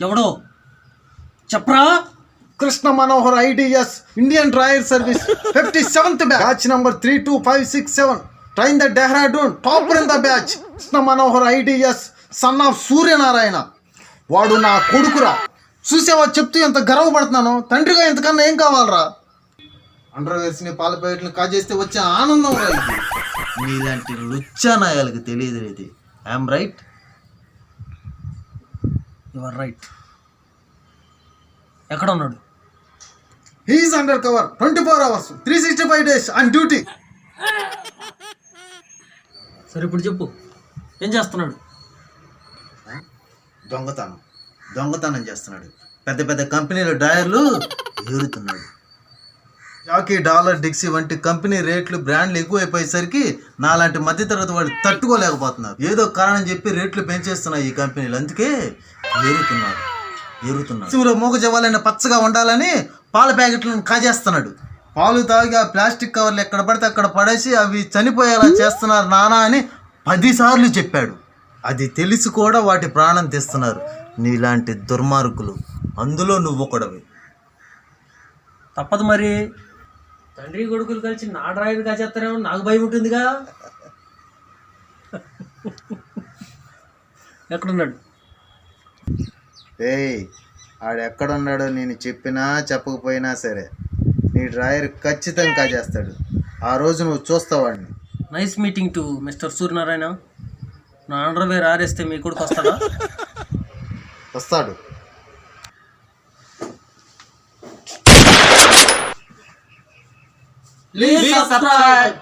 ఎవడో? చెప్పరా? Krishna Manohar IDS Indian Royal Service fifty seventh batch number three two five six seven train the Dehradun topper in the batch Krishna Manohar IDS son of Suryanarayana. వాడు నా కొడుకురా. చూసేవా? చెప్తూ ఎంత గర్వపడుతున్నాను? తండ్రిగా ఎంతకన్నా ఏం కావాలరా? అండర్వేర్స్ని పాల ప్యాకెట్లు కాజేస్తే వచ్చే ఆనందం రా ఇది. మీలాంటి లుచ్చానాయాలకు తెలియదు ఇది. ఐఎమ్ రైట్ యువర్ రైట్ ఎక్కడ ఉన్నాడు? He is undercover twenty four hours three sixty five days on duty సరే ఇప్పుడు చెప్పు. ఏం చేస్తున్నాడు? దొంగతనం. దొంగతనం చేస్తున్నాడు. పెద్ద పెద్ద కంపెనీల డ్రైవర్లు ఏరుతున్నాడు. జాకీ డాలర్ డిక్సీ వంటి కంపెనీ రేట్లు బ్రాండ్లు ఎక్కువైపోయేసరికి నాలాంటి మధ్యతరగతి వాళ్ళు తట్టుకోలేకపోతున్నారు. ఏదో కారణం చెప్పి రేట్లు పెంచేస్తున్నాయి ఈ కంపెనీలు. అందుకే ఏరుతున్నారు ఏరుతున్నారు శివులో మూగ జవాలైన పచ్చగా ఉండాలని పాల ప్యాకెట్లను కాజేస్తున్నాడు. పాలు తాగి ఆ ప్లాస్టిక్ కవర్లు ఎక్కడ పడితే అక్కడ పడేసి అవి చనిపోయేలా చేస్తున్నారు నానా అని పదిసార్లు చెప్పాడు. అది తెలిసి కూడా వాటి ప్రాణం తెస్తున్నారు. నీలాంటి దుర్మార్గులు అందులో నువ్వు ఒకడవి. తప్పదు మరి. తండ్రి కొడుకులు కలిసి నా డ్రైవర్ కాచేస్తారేమో నాకు భయం ఉంటుందిగా. ఎక్కడున్నాడు? ఏయ్ ఆడెక్కడున్నాడో నేను చెప్పినా చెప్పకపోయినా సరే. నీ డ్రాయర్ ఖచ్చితంగా కాజేస్తాడు. ఆ రోజు నువ్వు చూస్తావాడిని nice meeting to mister Suryanarayana నా అండర్వేర్ ఆరేస్తే మీ కొడుకు వస్తాడా? వస్తాడు. Please subscribe